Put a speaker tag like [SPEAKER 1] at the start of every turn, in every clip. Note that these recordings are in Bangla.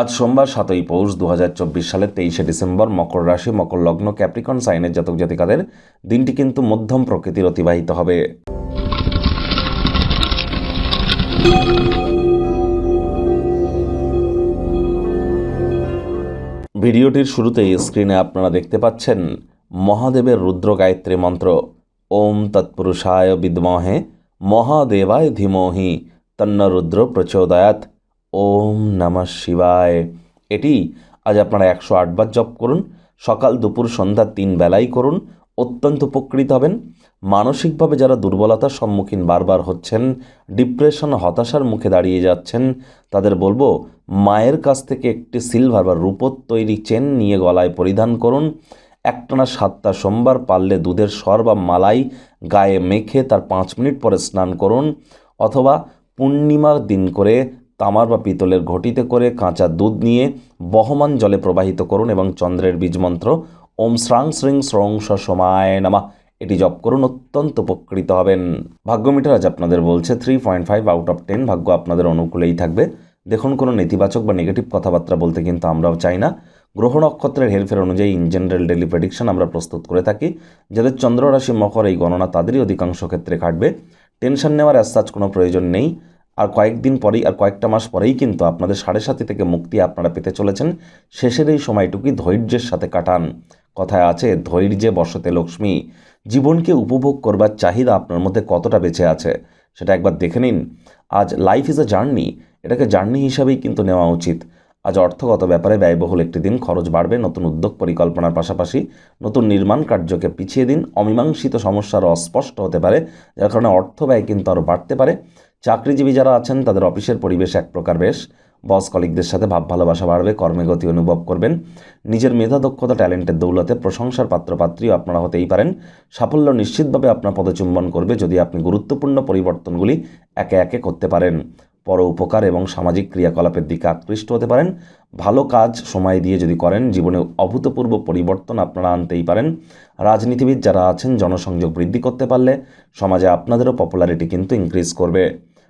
[SPEAKER 1] আজ সোমবার সাতই পৌষ দু হাজার চব্বিশ সালের তেইশে ডিসেম্বর মকর রাশি, মকর লগ্ন, ক্যাপ্রিকন, সাইনের জাতক জাতিকাদের দিনটি কিন্তু মধ্যম প্রকৃতির অতিবাহিত হবে। ভিডিওটির শুরুতেই স্ক্রিনে আপনারা দেখতে পাচ্ছেন মহাদেবের রুদ্র গায়ত্রী মন্ত্র। ওম তৎপুরুষায় বিদ্মহে মহাদেবায় ধীমহি তন্ন রুদ্র প্রচোদয়াত ওম নমঃ শিবায়। এটি আজ আপনারা একশো আটবার জপ করুন, সকাল, দুপুর, সন্ধ্যা তিন বেলাই করুন, অত্যন্ত উপকৃত হবেন। মানসিকভাবে যারা দুর্বলতার সম্মুখীন বারবার হচ্ছেন, ডিপ্রেশন, হতাশার মুখে দাঁড়িয়ে যাচ্ছেন, তাদের বলব, মায়ের কাছ থেকে একটি সিলভার বা রূপোর তৈরি চেন নিয়ে গলায় পরিধান করুন। একটানা সাতটা সোমবার পারলে দুধের সর বা মালাই গায়ে মেখে তার পাঁচ মিনিট পরে স্নান করুন, অথবা পূর্ণিমার দিন করে তামার বা পিতলের ঘটিতে করে কাঁচা দুধ নিয়ে বহমান জলে প্রবাহিত করুন এবং চন্দ্রের বীজ মন্ত্র ওম শ্রাং শ্রিং শ্রং সমায় নামা। এটি জপ করুন, অত্যন্ত উপকৃত হবেন। ভাগ্য মিটার আজ আপনাদের বলছে three point five out of ten ভাগ্য আপনাদের অনুকূলেই থাকবে। দেখুন, কোনো নেতিবাচক বা নেগেটিভ কথাবার্তা বলতে কিন্তু আমরাও চাই না। গ্রহ নক্ষত্রের হেরফের অনুযায়ী ইন জেনারেল ডেলি প্রেডিকশন আমরা প্রস্তুত করে থাকি। যাদের চন্দ্র রাশি মকর এই গণনা তাদেরই অধিকাংশ ক্ষেত্রে কাটবে টেনশন নেওয়ার অ্যাজ কোনো প্রয়োজন নেই। আর কয়েকদিন পরেই আর কয়েকটা মাস পরেই কিন্তু আপনাদের সাড়ে সাথে থেকে মুক্তি আপনারা পেতে চলেছেন। শেষের এই সময়টুকুই ধৈর্যের সাথে কাটান। কথায় আছে, ধৈর্যে বসতে লক্ষ্মী। জীবনকে উপভোগ করবার চাহিদা আপনার মধ্যে কতটা বেঁচে আছে? সেটা একবার দেখে নিন। আজ লাইফ ইজ আ জার্নি এটাকে জার্নি হিসাবেই কিন্তু নেওয়া উচিত। আজ অর্থগত ব্যাপারে ব্যয়বহুল একটি দিন, খরচ বাড়বে, নতুন উদ্যোগ পরিকল্পনার পাশাপাশি নতুন নির্মাণ কার্যকে পিছিয়ে দিন। অমীমাংসিত সমস্যা আরও অস্পষ্ট হতে পারে, যার কারণে অর্থ ব্যয় কিন্তু আরও বাড়তে পারে। চাকরিজীবী যারা আছেন, তাদের অফিসের পরিবেশ এক প্রকার বেশ। বস কলিকদের সাথে ভাব ভালোবাসা বাড়বে কর্মে গতি অনুভব করবেন। নিজের মেধা, দক্ষতা, ট্যালেন্টের দৌলতে প্রশংসার পাত্রপাত্রীও আপনারা হতেই পারেন। সাফল্য নিশ্চিতভাবে আপনার পদচুম্বন করবে যদি আপনি গুরুত্বপূর্ণ পরিবর্তনগুলি একে একে করতে পারেন। পর উপকার এবং সামাজিক ক্রিয়াকলাপের দিকে আকৃষ্ট হতে পারেন। ভালো কাজ সময় দিয়ে যদি করেন, জীবনে অভূতপূর্ব পরিবর্তন আপনারা আনতেই পারেন। রাজনীতিবিদ যারা আছেন, জনসংযোগ বৃদ্ধি করতে পারলে সমাজে আপনাদেরও পপুলারিটি কিন্তু ইনক্রিজ করবে।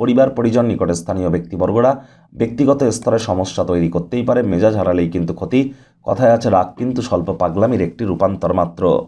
[SPEAKER 1] পরিবার, পরিজন নিকটে স্থানীয় ব্যক্তিবর্গরা ব্যক্তিগত স্তরে সমস্যা তৈরি করতেই পারে, মেজাজ হারালেই কিন্তু ক্ষতি। কথায় আছে, রাগ কিন্তু স্বল্প পাগলামির একটি রূপান্তর মাত্র।